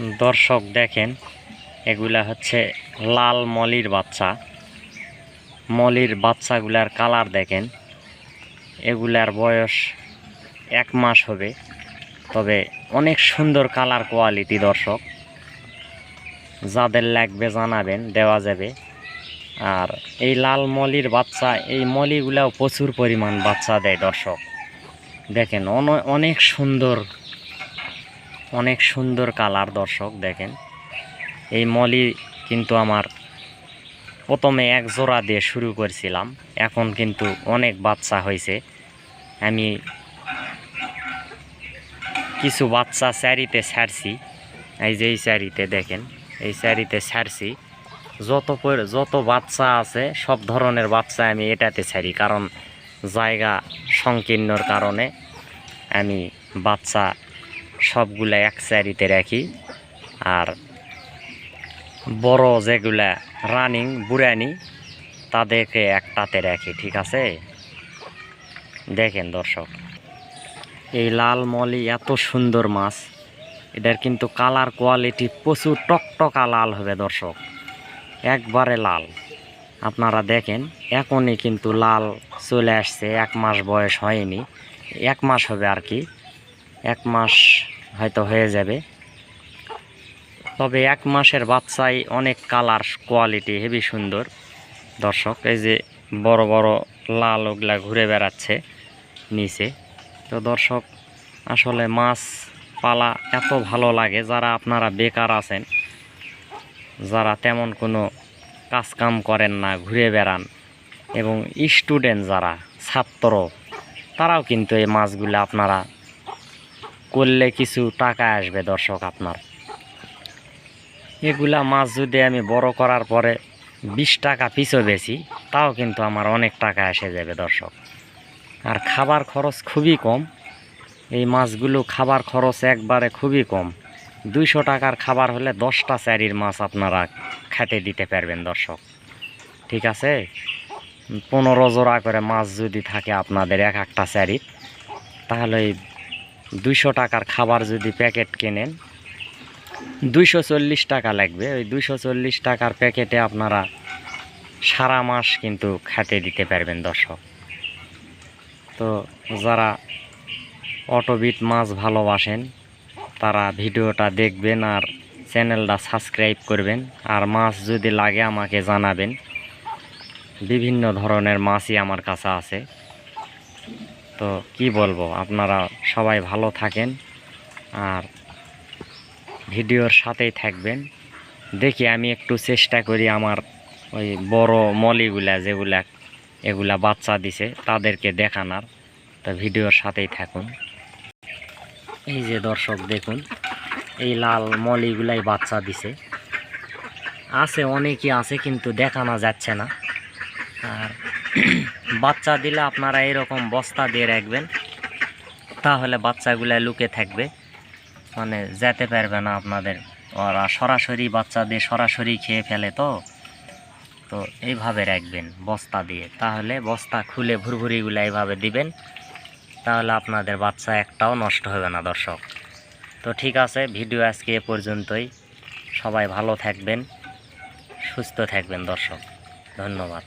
দর্শক দেখেন, এগুলা হচ্ছে লাল মলির বাচ্চা। মলির বাচ্চাগুলার কালার দেখেন, এগুলার বয়স এক মাস হবে, তবে অনেক সুন্দর কালার কোয়ালিটি দর্শক। যাদের লাগবে জানাবেন, দেওয়া যাবে। আর এই লাল মলির বাচ্চা, এই মলিগুলাও প্রচুর পরিমাণ বাচ্চা দেয় দর্শক। দেখেন, অন- অনেক সুন্দর অনেক সুন্দর কালার দর্শক, দেখেন। এই মলি কিন্তু আমার প্রথমে এক জোড়া দিয়ে শুরু করেছিলাম, এখন কিন্তু অনেক বাচ্চা হয়েছে। আমি কিছু বাচ্চা স্যারিতে ছাড়ছি, এই যে এই স্যারিতে দেখেন, এই স্যারিতে ছাড়ছি। যত যত বাচ্চা আছে, সব ধরনের বাচ্চা আমি এটাতে ছাড়ি, কারণ জায়গা সংকীর্ণর কারণে আমি বাচ্চা সবগুলা এক স্যারিতে রাখি। আর বড় যেগুলা রানিং বুড়ানি, তাদেরকে একটাতে রাখি, ঠিক আছে? দেখেন দর্শক, এই লাল মলি এত সুন্দর মাছ, এটার কিন্তু কালার কোয়ালিটি প্রচুর টকটকা লাল হবে দর্শক, একবারে লাল। আপনারা দেখেন, এখনই কিন্তু লাল চলে আসছে, এক মাস বয়স হয়নি, এক মাস হবে আর কি। এক মাস হয়তো হয়ে যাবে। তবে এক মাসের বাচ্চাই অনেক কালার কোয়ালিটি হেভি সুন্দর। দর্শক, এই যে বড় বড় লাল ওগুলা ঘুরে বেড়াচ্ছে নিচে। তো দর্শক, আসলে মাছ পালা এত ভালো লাগে, যারা আপনারা বেকার আছেন, যারা তেমন কোনো কাজ কাম করেন না, ঘুরে বেড়ান, এবং স্টুডেন্ট যারা, ছাত্র, তারাও কিন্তু এই মাছগুলো আপনারা করলে কিছু টাকা আসবে দর্শক আপনার। এগুলা মাছ যদি আমি বড় করার পরে বিশ টাকা পিছও বেশি, তাও কিন্তু আমার অনেক টাকা এসে যাবে দর্শক। আর খাবার খরচ খুবই কম। এই মাছগুলো খাবার খরচ একবারে খুবই কম। দুইশো টাকার খাবার হলে দশটা স্যারির মাছ আপনারা খেতে দিতে পারবেন দর্শক। ঠিক আছে? পনেরো জোড়া করে মাছ যদি থাকে আপনাদের এক একটা স্যারি তাহলে দুইশো টাকার খাবার যদি প্যাকেট কেনেন, দুইশো চল্লিশ টাকা লাগবে। ওই দুইশো চল্লিশ টাকার প্যাকেটে আপনারা সারা মাস কিন্তু খেতে দিতে পারবেন দর্শক। তো যারা অটোবিট মাছ ভালোবাসেন, তারা ভিডিওটা দেখবেন আর চ্যানেলটা সাবস্ক্রাইব করবেন। আর মাছ যদি লাগে আমাকে জানাবেন। বিভিন্ন ধরনের মাছই আমার কাছে আছে। তো কি বলব, আপনারা সবাই ভালো থাকেন আর ভিডিওর সাথেই থাকবেন। দেখি আমি একটু চেষ্টা করি আমার ওই বড় মলিগুলা যেগুলা, এগুলা বাচ্চা দিছে তাদেরকে দেখানার। তো ভিডিওর সাথেই থাকুন। এই যে দর্শক, দেখুন, এই লাল মলিগুলাই বাচ্চা দিছে। আছে, অনেকই আছে, কিন্তু দেখানো যাচ্ছে না। আর বাচ্চা দিলে আপনারা এরকম বস্তা দিয়ে রাখবেন, তাহলে বাচ্চাগুলা লুকে থাকবে। মানে যেতে পারবে না আপনাদের। ওরা সরাসরি বাচ্চা দিয়ে সরাসরি খেয়ে ফেলে তো। তো এইভাবে রাখবেন বস্তা দিয়ে। তাহলে বস্তা খুলে ভুরভুরিগুলো এইভাবে দিবেন, তাহলে আপনাদের বাচ্চা একটাও নষ্ট হবে না, দর্শক। তো ঠিক আছে, ভিডিও আজকে এ পর্যন্তই। সবাই ভালো থাকবেন, সুস্থ থাকবেন, দর্শক। ধন্যবাদ।